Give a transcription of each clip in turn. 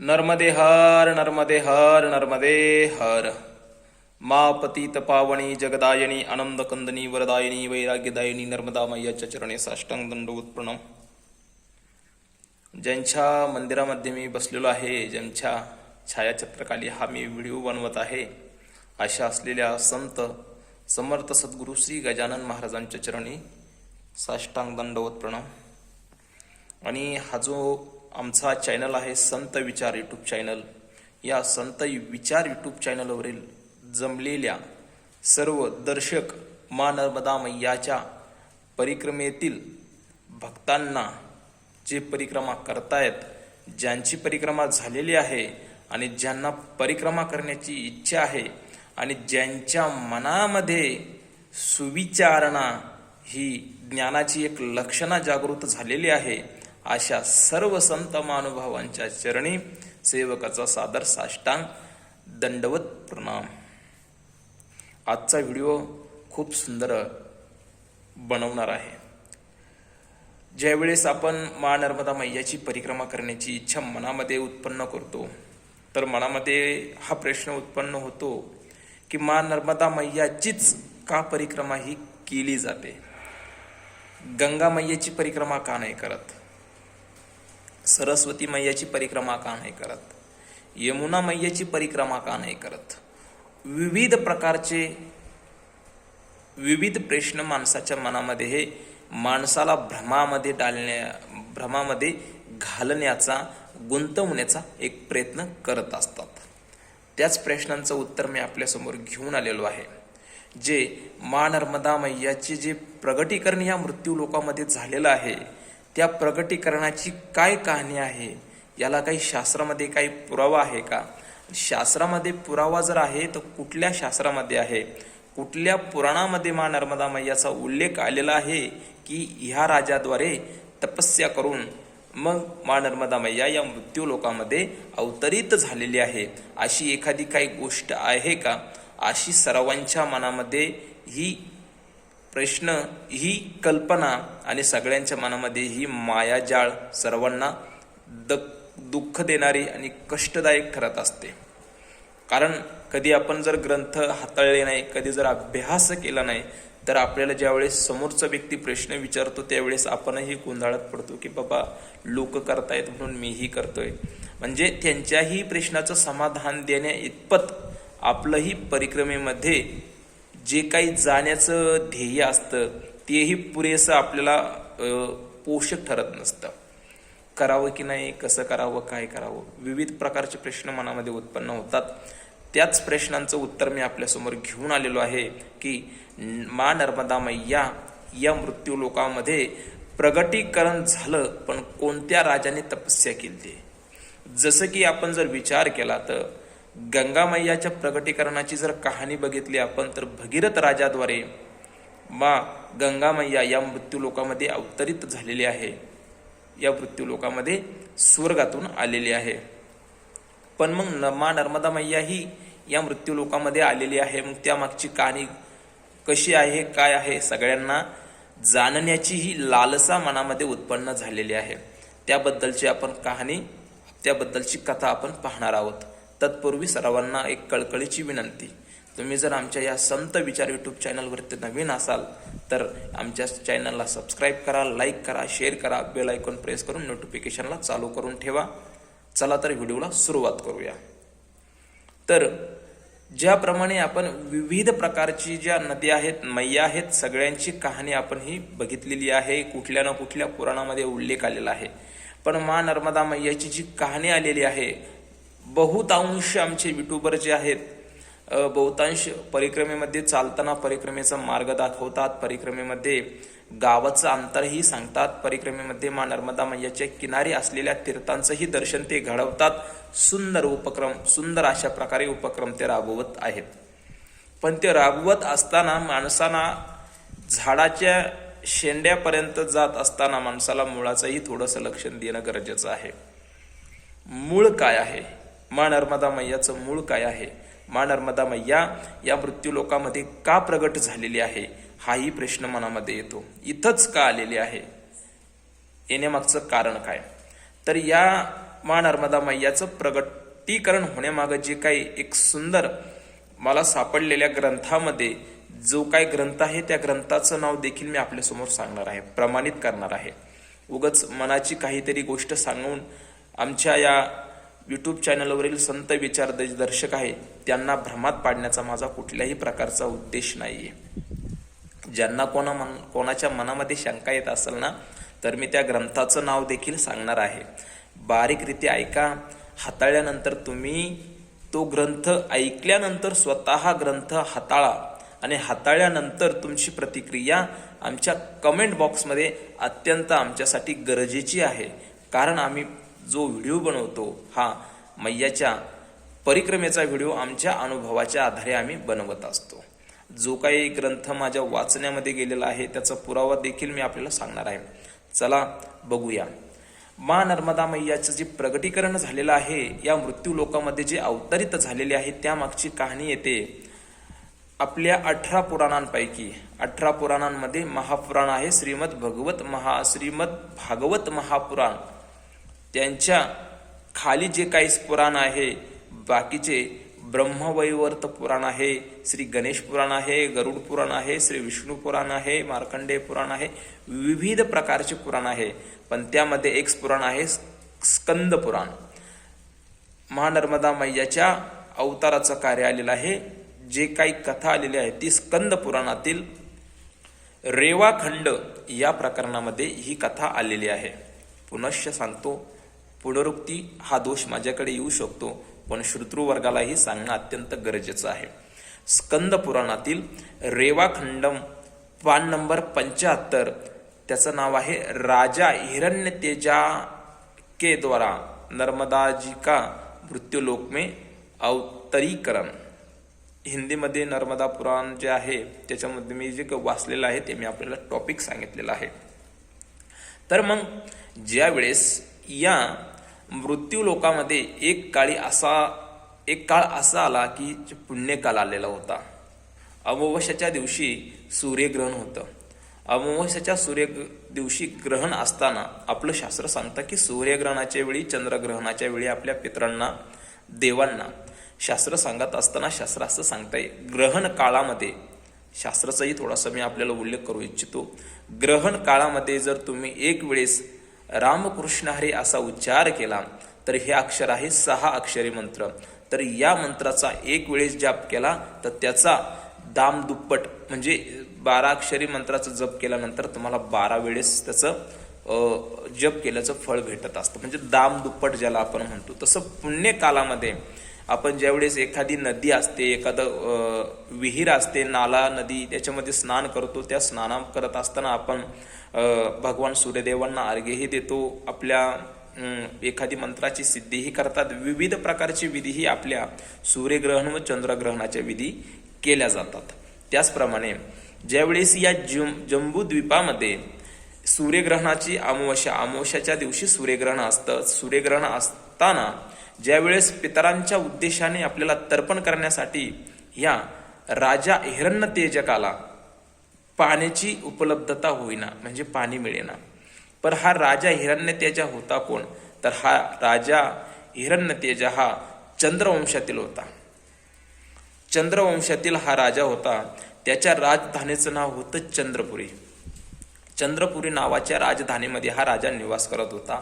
नर्मदे हर नर्मदे हर नर्मदे हर मा पतित पावणी जगदायनी आनंद कंदनी वरदायनी वैराग्यदायिनी नर्मदा मैयाच्या चरणी साष्टांग दंडवत प्रणम ज्यांच्या मंदिरामध्ये मी बसलेलो आहे ज्यांच्या छायाचित्रकाली हा मी व्हिडिओ बनवत आहे अशा असलेल्या संत समर्थ सद्गुरू श्री गजानन महाराजांच्या चरणी साष्टांग दंडवत प्रणाम आणि हा जो आमचा चॅनल आहे संत विचार यूट्यूब चॅनल या संत विचार यूट्यूब चॅनलवरील जमलेल्या सर्व दर्शक मा नर्मदा मैयाच्या परिक्रमेतील भक्तांना जे परिक्रमा करतायत ज्यांची परिक्रमा झालेली आहे आणि ज्यांना परिक्रमा करण्याची इच्छा आहे आणि ज्यांच्या मनामध्ये सुविचारणा ही ज्ञानाची एक लक्षणा जागृत झालेली आहे अशा सर्व संत महानुभावांच्या चरणी सेवकाचा सादर साष्टांग दंडवत प्रणाम. आजचा व्हिडिओ खूप सुंदर बनवणार आहे. ज्यावेळेस आपण मा नर्मदा मैयाची परिक्रमा करण्याची इच्छा मनामध्ये उत्पन्न करतो तर मनामध्ये हा प्रश्न उत्पन्न होतो की मा नर्मदा मैयाचीच का परिक्रमा ही केली जाते? गंगा मैयाची परिक्रमा का नाही करत? सरस्वती मैयाची परिक्रमा का नाही करत? यमुना मैयाची परिक्रमा का नाही करत? विविध प्रकारचे विविध प्रश्न माणसाच्या मनामध्ये हे माणसाला भ्रमामध्ये डालण्या भ्रमामध्ये घालण्याचा गुंतवण्याचा एक प्रयत्न करत असतात. त्याच प्रश्नांचं उत्तर मी आपल्यासमोर घेऊन आलेलो आहे. जे मा नर्मदा मैयाचे जे प्रगटीकरण या मृत्यू लोकामध्ये झालेलं आहे त्या प्रगटीकरणाची काय कहाणी आहे? याला काही शास्त्रामध्ये काही पुरावा आहे का? शास्त्रामध्ये पुरावा जर आहे तर कुठल्या शास्त्रामध्ये आहे? कुठल्या पुराणामध्ये मा नर्मदा मैयाचा उल्लेख आलेला आहे की ह्या राजाद्वारे तपस्या करून मग मा नर्मदा मैया या मृत्यू लोकामध्ये अवतरित झालेली आहे? अशी एखादी काही गोष्ट आहे का? अशी सर्वांच्या मनामध्ये ही प्रश्न ही कल्पना आणि सगळ्यांच्या मनामध्ये ही मायाजाळ सर्वांना द दुःख देणारी आणि कष्टदायक ठरत असते. कारण कधी आपण जर ग्रंथ हाताळले नाही कधी जर अभ्यास केला नाही तर आपल्याला ज्यावेळेस समोरचा व्यक्ती प्रश्न विचारतो त्यावेळेस आपणही गोंधळात पडतो की बाबा लोक करतायत म्हणून मीही करतोय. म्हणजे त्यांच्याही प्रश्नाचं समाधान देण्या इतपत आपलंही परिक्रमेमध्ये जे काही जाण्याचं ध्येय असतं तेही पुरेसं आपल्याला पोषक ठरत नसतं. करावं की नाही कसं करावं काय करावं विविध प्रकारचे प्रश्न मनामध्ये उत्पन्न होतात. त्याच प्रश्नांचं उत्तर मी आपल्यासमोर घेऊन आलेलो आहे की मा नर्मदा मैया या मृत्यू लोकामध्ये प्रगटीकरण झालं पण कोणत्या राजाने तपस्या केली? जसं की आपण जर विचार केला तर गंगा मैयाच्या प्रगटीकरणाची जर कहाणी बघितली आपण तर भगीरथ राजाद्वारे मा गंगा मैया या मृत्यूलोकामध्ये अवतरित झालेली आहे. या मृत्यूलोकामध्ये स्वर्गातून आलेली आहे. पण मग न मा नर्मदा मैया ही या मृत्यूलोकामध्ये आलेली आहे. मग त्यामागची कहाणी कशी आहे काय आहे सगळ्यांना जाणण्याची ही लालसा मनामध्ये उत्पन्न झालेली आहे. त्याबद्दलची आपण कहाणी त्याबद्दलची कथा आपण पाहणार आहोत. तत्पूर्वी सर्वांना एक कळकळीची विनंती. तुम्ही जर आमच्या या संत विचार यूट्यूब चॅनलवरती नवीन असाल तर आमच्या चॅनलला सबस्क्राईब करा लाईक करा शेअर करा बेल आयकॉन प्रेस करून नोटिफिकेशनला चालू करून ठेवा. चला तर व्हिडिओला सुरुवात करूया. तर ज्याप्रमाणे आपण विविध प्रकारची ज्या नद्या आहेत मैया आहेत सगळ्यांची कहाणी आपण ही बघितलेली आहे कुठल्या ना कुठल्या पुराणामध्ये उल्लेख आलेला आहे. पण मा नर्मदा मैयाची जी कहाणी आलेली आहे बहुतांश आमचे युट्यूबर जे आहेत बहुतांश परिक्रमेमध्ये चालताना परिक्रमेचा मार्ग दाखवतात. परिक्रमेमध्ये गावाचं अंतरही सांगतात. परिक्रमेमध्ये मा नर्मदा मैयाच्या किनारी असलेल्या तीर्थांचंही दर्शन ते घडवतात. सुंदर उपक्रम सुंदर अशा प्रकारे उपक्रम ते राबवत आहेत. पण ते राबवत असताना माणसांना झाडाच्या शेंड्यापर्यंत जात असताना माणसाला मुळाचंही थोडंसं लक्ष देणं गरजेचं आहे. मूळ काय आहे? मा नर्मदा मैयाचं मूळ काय आहे? मा नर्मदा मैया या मृत्यूलोकामध्ये का प्रगट झालेली आहे? हाही प्रश्न मनामध्ये येतो. इथंच का आलेली आहे? येण्यामागचं कारण काय? तर या मा नर्मदा मैयाचं प्रगटीकरण होण्यामागं जे काही एक सुंदर मला सापडलेल्या ग्रंथामध्ये जो काय ग्रंथ आहे त्या ग्रंथाचं नाव देखील मी आपल्यासमोर सांगणार आहे प्रमाणित करणार आहे. उगच मनाची काहीतरी गोष्ट सांगून आमच्या या यूट्यूब चॅनलवरील संत विचार दर्शक आहे त्यांना भ्रमात पाडण्याचा माझा कुठल्याही प्रकारचा उद्देश नाही आहे ज्यांना कोणा मन कोणाच्या मनामध्ये शंका येत असेल ना तर मी त्या ग्रंथाचं नाव देखील सांगणार आहे. बारीकरीत्या ऐका हाताळल्यानंतर तुम्ही तो ग्रंथ ऐकल्यानंतर स्वतः ग्रंथ हाताळा आणि हाताळल्यानंतर तुमची प्रतिक्रिया आमच्या कमेंट बॉक्समध्ये अत्यंत आमच्यासाठी गरजेची आहे. कारण आम्ही जो व्हिडिओ बनवतो हा मैयाच्या परिक्रमेचा व्हिडिओ आमच्या अनुभवाच्या आधारे आम्ही बनवत असतो. जो काही ग्रंथ माझ्या वाचण्यामध्ये गेलेला आहे त्याचा पुरावा देखील मी आपल्याला सांगणार आहे. चला बघूया. मा नर्मदा मैयाचं जे प्रगटीकरण झालेलं आहे या मृत्यू लोकामध्ये जे अवतरित झालेले आहे त्यामागची कहाणी येते. आपल्या अठरा पुराणांपैकी अठरा पुराणांमध्ये महापुराण आहे श्रीमद भगवत महा श्रीमद भागवत महापुराण. त्यांच्या खाली जे काही पुराण आहे बाकीचे ब्रह्मवैवर्त पुराण आहे श्री गणेश पुराण आहे गरुड पुराण आहे श्री विष्णू पुराण आहे मार्कंडेय पुराण आहे विविध प्रकारचे पुराण आहे. पण त्यामध्ये एक पुराण आहे स्कंद पुराण. महानर्मदा मैयाच्या अवताराचं कार्य आलेलं आहे. जे काही कथा आलेली आहे ती स्कंद पुराणातील रेवाखंड या प्रकरणामध्ये ही कथा आलेली आहे. पुनश्च सांगतो पुनरुक्ती हा दोष माझ्याकडे येऊ शकतो पण श्रोतृ वर्गालाही सांगणं अत्यंत गरजेचं आहे. स्कंद पुराणातील रेवाखंडम पान नंबर पंच्याहत्तर त्याचं नाव आहे राजा हिरण्य तेजा के द्वारा नर्मदाजी का मृत्यूलोक में अवतरीकरण. हिंदीमध्ये नर्मदा पुराण जे आहे त्याच्यामध्ये मी जे वाचलेलं आहे ते मी आपल्याला टॉपिक सांगितलेलं आहे. तर मग ज्या वेळेस या मृत्यू लोकामध्ये एक काळी असा एक काळ असा आला की पुण्यकाल आलेला होता. अमावस्याच्या दिवशी सूर्यग्रहण होतं. अमावस्याच्या सूर्य दिवशी ग्रहण असताना आपलं शास्त्र सांगतं की सूर्यग्रहणाच्या वेळी चंद्रग्रहणाच्या वेळी आपल्या पितरांना देवांना शास्त्र सांगत असताना शास्त्र असं सांगताय ग्रहण काळामध्ये शास्त्राचाही थोडासा मी आपल्याला उल्लेख करू इच्छितो ग्रहण काळामध्ये जर तुम्ही एक वेळेस रामकृष्ण हरी असा उच्चार केला. तर हे अक्षर आहे सहा अक्षरी मंत्र. तर या मंत्राचा एक वेळेस जाप केला तर त्याचा दाम दुप्पट म्हणजे बारा अक्षरी मंत्राचा जप केल्यानंतर तुम्हाला बारा वेळेस त्याचं जप केल्याचं फळ भेटत असतं. म्हणजे दाम दुप्पट ज्याला आपण म्हणतो तसं पुण्यकालामध्ये आपण ज्यावेळेस एखादी नदी असते एखादं विहीर असते नाला नदी त्याच्यामध्ये स्नान करतो त्या स्नाना करत असताना आपण भगवान सूर्यदेवांना अर्घ्यही देतो. आपल्या एखादी मंत्राची सिद्धीही करतात. विविध प्रकारची विधीही आपल्या सूर्यग्रहण व चंद्रग्रहणाच्या विधी केल्या जातात. त्याचप्रमाणे ज्यावेळेस या जम जम्बूद्वीपामध्ये सूर्यग्रहणाची अमावस्या अमावस्याच्या दिवशी सूर्यग्रहण असतं सूर्यग्रहण असताना ज्यावेळेस पितरांच्या उद्देशाने आपल्याला तर्पण करण्यासाठी या राजा हिरण्य तेजकाला पाण्याची उपलब्धता होईना म्हणजे पाणी मिळेना. पर हा राजा हिरण्य तेजा होता कोण? तर हा राजा हिरण्य तेजा हा चंद्रवंशातील होता. चंद्रवंशातील हा राजा होता. त्याच्या राजधानीचं नाव होतं चंद्रपुरी. चंद्रपुरी नावाच्या राजधानीमध्ये हा राजा निवास करत होता.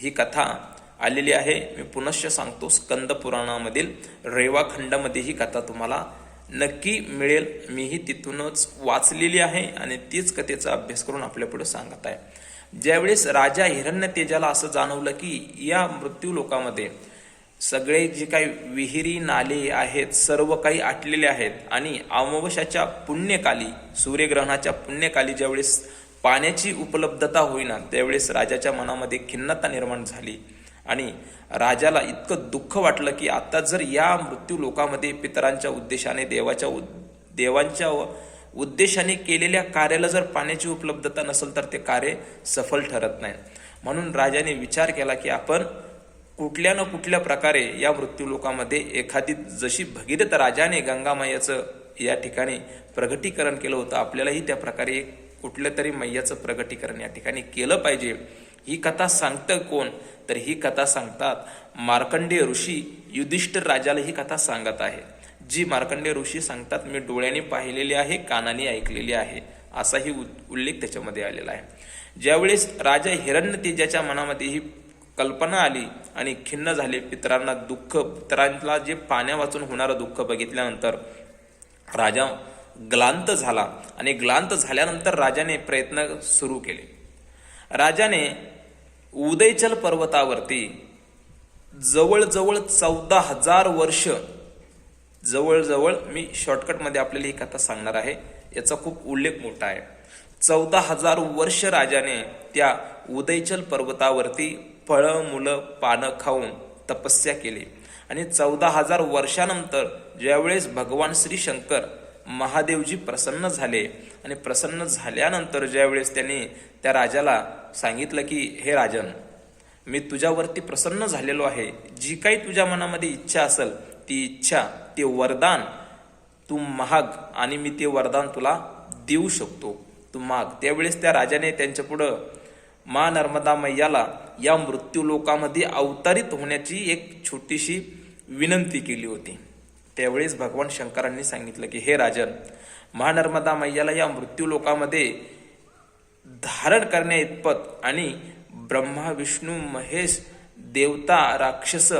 ही कथा आलेली आहे. मी पुनश्च सांगतो स्कंद पुराणामधील रेवाखंडामध्ये ही कथा तुम्हाला नक्की मिळेल. मीही तिथूनच वाचलेली आहे आणि तीच कथेचा अभ्यास करून आपल्या पुढे सांगत आहे. ज्यावेळेस राजा हिरण्य तेजाला असं जाणवलं की या मृत्यू लोकामध्ये सगळे जे काही विहिरी नाले आहेत सर्व काही आटलेले आहेत आणि अमावश्याच्या पुण्यकाली सूर्यग्रहणाच्या पुण्यकाली ज्यावेळेस पाण्याची उपलब्धता होईना त्यावेळेस राजाच्या मनामध्ये खिन्नता निर्माण झाली. आणि राजाला इतकं दुःख वाटलं की आता जर या मृत्यू लोकामध्ये पितरांच्या उद्देशाने देवाच्या उद देवांच्या व- उद्देशाने केलेल्या कार्याला जर पाण्याची उपलब्धता नसेल तर ते कार्य सफल ठरत नाही म्हणून राजाने विचार केला की आपण कुठल्या न कुठल्या प्रकारे या मृत्यू लोकामध्ये एखादी जशी भगीरथ राजाने गंगामायाचं या ठिकाणी प्रगटीकरण केलं होतं आपल्यालाही त्या प्रकारे कुठल्या तरी मैयाचं प्रगटीकरण या ठिकाणी केलं पाहिजे. ही कथा सांगतं कोण? तर ही कथा सांगतात मार्कंडेय ऋषी. युधिष्ठिर राजाला ही कथा सांगत आहे. जी मार्कंडेय ऋषी सांगतात मी डोळ्याने पाहिलेली आहे कानाने ऐकलेली आहे. असाही उ- उल्लेख त्याच्यामध्ये आलेला आहे. ज्यावेळेस राजा हिरण्य तेजाच्या मनामध्ये ही कल्पना आली आणि खिन्न झाले पितरांना दुःख पित्रांना जे पाण्या वाचून होणारं दुःख बघितल्यानंतर राजा ग्लांत झाला आणि ग्लांत झाल्यानंतर राजाने प्रयत्न सुरू केले. राजाने उदयचल पर्वतावरती जवळजवळ चौदा हजार वर्ष जवळजवळ मी शॉर्टकटमध्ये आपल्याला ही कथा सांगणार आहे. याचा खूप उल्लेख मोठा आहे. चौदा हजार वर्ष राजाने त्या उदयचल पर्वतावरती फळं मुलं पानं खाऊन तपस्या केली. आणि चौदा हजार वर्षानंतर ज्यावेळेस भगवान श्री शंकर महादेवजी प्रसन्न झाले आणि प्रसन्न झाल्यानंतर ज्यावेळेस त्यांनी त्या राजाला सांगितलं की हे राजन मी तुझ्यावरती प्रसन्न झालेलो आहे. जी काही तुझ्या मनामध्ये इच्छा असेल ती इच्छा ते वरदान तू महाग आणि मी ते वरदान तुला देऊ शकतो. तू माग त्यावेळेस त्या राजाने त्यांच्या पुढं मा नर्मदा मैयाला या मृत्यू लोकामध्ये अवतरित होण्याची एक छोटीशी विनंती केली होती. त्यावेळेस भगवान शंकरांनी सांगितलं की हे राजन महानर्मदा मैयाला या मृत्यू लोकामध्ये धारण करण्या इतपत आणि ब्रह्मा विष्णू महेश देवता राक्षस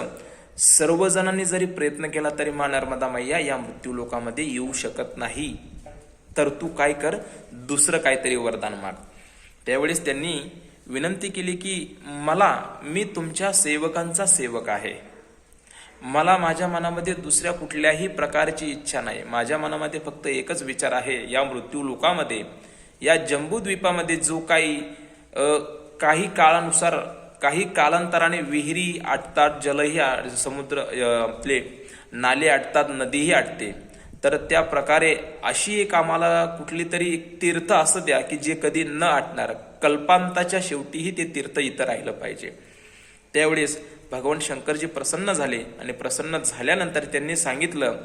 सर्वजणांनी जरी प्रयत्न केला तरी मा नर्मदा मैया या मृत्यू लोकामध्ये येऊ शकत नाही. तर तू काय कर? दुसरं काहीतरी वरदान माग. त्यावेळेस त्यांनी विनंती केली की मला मी तुमच्या सेवकांचा सेवक आहे. मला माझ्या मनामध्ये दुसऱ्या कुठल्याही प्रकारची इच्छा नाही. माझ्या मनामध्ये फक्त एकच विचार आहे या मृत्यू लोकामध्ये. या जम्बूद्वीपामध्ये जो काही काही काळानुसार काही कालांतराने विहिरी आटतात जलही समुद्र आपले नाले आटतात नदीही आटते. तर त्या प्रकारे अशी एक आम्हाला कुठली तरी एक तीर्थ असं द्या की जे कधी न आटणार. कल्पांताच्या शेवटीही ते तीर्थ इथं राहिलं पाहिजे. त्यावेळेस भगवान शंकरजी प्रसन्न झाले आणि प्रसन्न झाल्यानंतर त्यांनी सांगितलं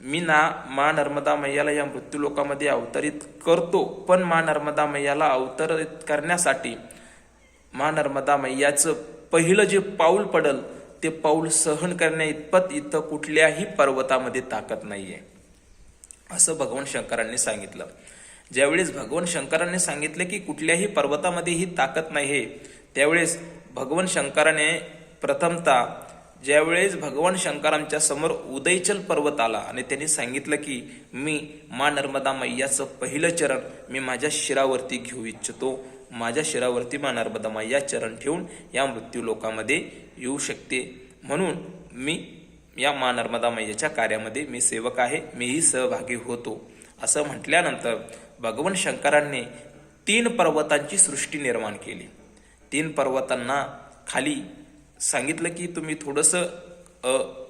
मी ना मा नर्मदा मैयाला या मृत्यूलोकामध्ये अवतरित करतो पण मा नर्मदा मैयाला अवतरित करण्यासाठी मा नर्मदा मैयाचं पहिलं जे पाऊल पडल ते पाऊल सहन करण्या इतपत इथं कुठल्याही पर्वतामध्ये ताकद नाहीये. असं भगवान शंकरांनी सांगितलं. ज्यावेळेस भगवान शंकरांनी सांगितलं की कुठल्याही पर्वतामध्ये ही ताकद नाही आहे त्यावेळेस भगवान शंकराने प्रथमतः ज्यावेळेस भगवान शंकरांच्या समोर उदयचल पर्वत आला आणि त्यांनी सांगितलं की मी मा नर्मदा मैयाचं पहिलं चरण मी माझ्या शिरावरती घेऊ इच्छितो. माझ्या शिरावरती मा नर्मदा मैया चरण ठेवून या मृत्यू लोकामध्ये येऊ शकते. म्हणून मी या मा नर्मदा मैयाच्या कार्यामध्ये मी सेवक आहे मीही सहभागी होतो. असं म्हटल्यानंतर भगवान शंकरांनी तीन पर्वतांची सृष्टी निर्माण केली. तीन पर्वतांना खाली सांगितलं की तुम्ही थोडंसं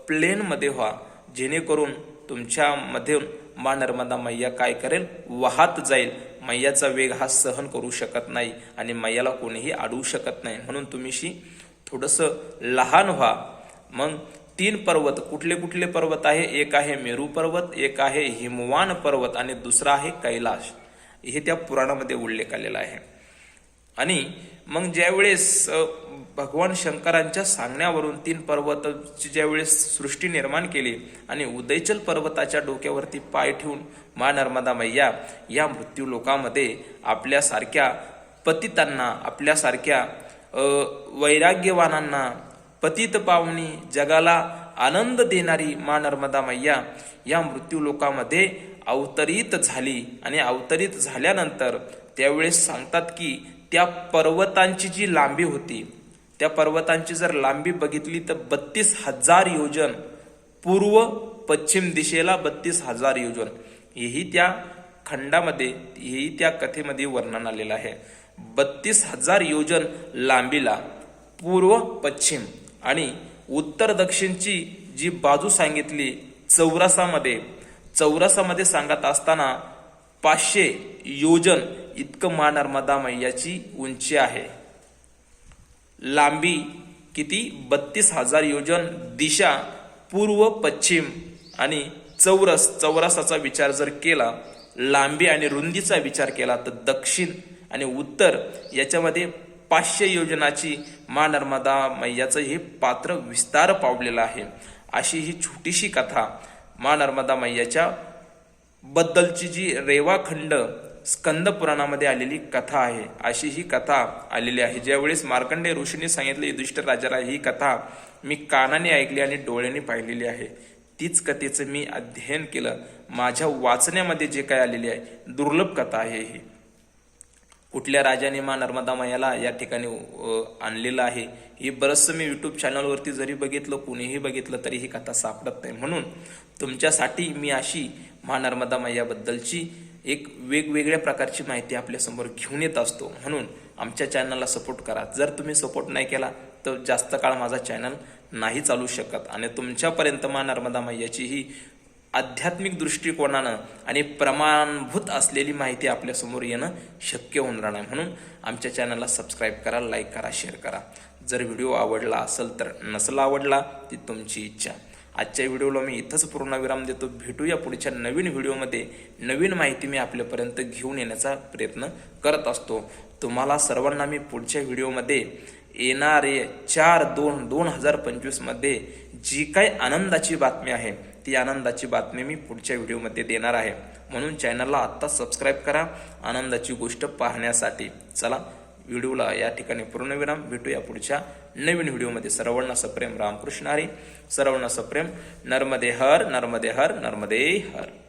प्लेनमध्ये व्हा. जेणेकरून तुमच्यामध्ये मा नर्मदा मैया काय करेल? वाहत जाईल. मैयाचा वेग हा सहन करू शकत नाही आणि मैयाला कोणीही अडवू शकत नाही. म्हणून तुम्हीशी थोडंसं लहान व्हा. मग तीन पर्वत कुठले कुठले पर्वत आहे? एक आहे मेरू पर्वत एक आहे हिमवान पर्वत आणि दुसरा आहे कैलाश. हे त्या पुराणामध्ये उल्लेख आलेला आहे. आणि मग ज्यावेळेस भगवान शंकरांच्या सांगण्यावरून तीन पर्वताची ज्यावेळेस सृष्टी निर्माण केली आणि उदयचल पर्वताच्या डोक्यावरती पाय ठेवून मा नर्मदा मैया या मृत्यू लोकामध्ये आपल्यासारख्या पतितांना आपल्यासारख्या वैराग्यवानांना पतित पावनी जगाला आनंद देणारी मा नर्मदा मैया या मृत्यू लोकामध्ये अवतरित झाली आणि अवतरित झाल्यानंतर त्यावेळेस सांगतात की त्या पर्वतांची जी लांबी होती त्या पर्वतांची जर लांबी बघितली तर बत्तीस हजार योजन. पूर्व पश्चिम दिशेला बत्तीस हजार योजन. हेही त्या खंडामध्ये हेही त्या कथेमध्ये वर्णन आलेलं आहे. बत्तीस हजार योजन लांबीला पूर्व पश्चिम आणि उत्तर दक्षिणची जी बाजू सांगितली चौरसामध्ये चौरसामध्ये सांगत असताना पाचशे योजन इतकं मा नर्मदा मैयाची उंची आहे. लांबी किती? बत्तीस हजार योजन दिशा पूर्व पश्चिम आणि चौरस चौरसाचा विचार जर केला लांबी आणि रुंदीचा विचार केला तर दक्षिण आणि उत्तर याच्यामध्ये पाचशे योजनाची मा नर्मदा मैयाचं हे पात्र विस्तार पावलेलं आहे. अशी ही छोटीशी कथा मा नर्मदा मैयाच्या बद्दलची जी रेवाखंड स्कंद पुराणामध्ये आलेली कथा आहे. अशी ही कथा आलेली आहे. ज्यावेळेस मार्कंडे ऋषीने सांगितले युधिष्ठिर राजाला ही कथा मी कानाने ऐकली आणि डोळ्याने पाहिलेली आहे. तीच कथेचं मी अध्ययन केलं. माझ्या वाचण्यामध्ये जे काय आलेली आहे दुर्लभ कथा आहे ही. कुठल्या राजाने मा नर्मदा मायाला या ठिकाणी आणलेलं आहे? ही बरंचसं मी युट्यूब चॅनलवरती जरी बघितलं कुणीही बघितलं तरी ही कथा सापडत नाही. म्हणून तुमच्यासाठी मी अशी मा नर्मदा मैयाबद्दलची एक वेगवेगळ्या प्रकारची माहिती आपल्यासमोर घेऊन येत असतो. म्हणून आमच्या चॅनलला सपोर्ट करा. जर तुम्ही सपोर्ट नाही केला तर जास्त काळ माझा चॅनल नाही चालू शकत. आणि तुमच्यापर्यंत मा नर्मदा मैयाची ही आध्यात्मिक दृष्टिकोनानं आणि प्रमाणभूत असलेली माहिती आपल्यासमोर येणं शक्य होणार नाही. म्हणून आमच्या चॅनलला सबस्क्राईब करा लाईक करा शेअर करा. जर व्हिडिओ आवडला असेल तर नसला आवडला ती तुमची इच्छा. आजच्या व्हिडिओला मी इथंच पूर्णविराम देतो. भेटूया पुढच्या नवीन व्हिडिओमध्ये. नवीन माहिती मी आपल्यापर्यंत घेऊन येण्याचा प्रयत्न करत असतो. तुम्हाला सर्वांना मी पुढच्या व्हिडिओमध्ये येणारे चार दोन दोन हजार पंचवीसमध्ये जी काही आनंदाची बातमी आहे ती आनंदाची बातमी मी पुढच्या व्हिडिओमध्ये देणार आहे. म्हणून चॅनलला आत्ता सबस्क्राईब करा. आनंदाची गोष्ट पाहण्यासाठी. चला व्हिडिओला या ठिकाणी पूर्णविराम. भेटूया पुढच्या नवीन व्हिडिओमध्ये. सर्वांना सप्रेम रामकृष्ण हरी सर्वांना सप्रेम. नर्मदे हर नर्मदे हर नर्मदे हर.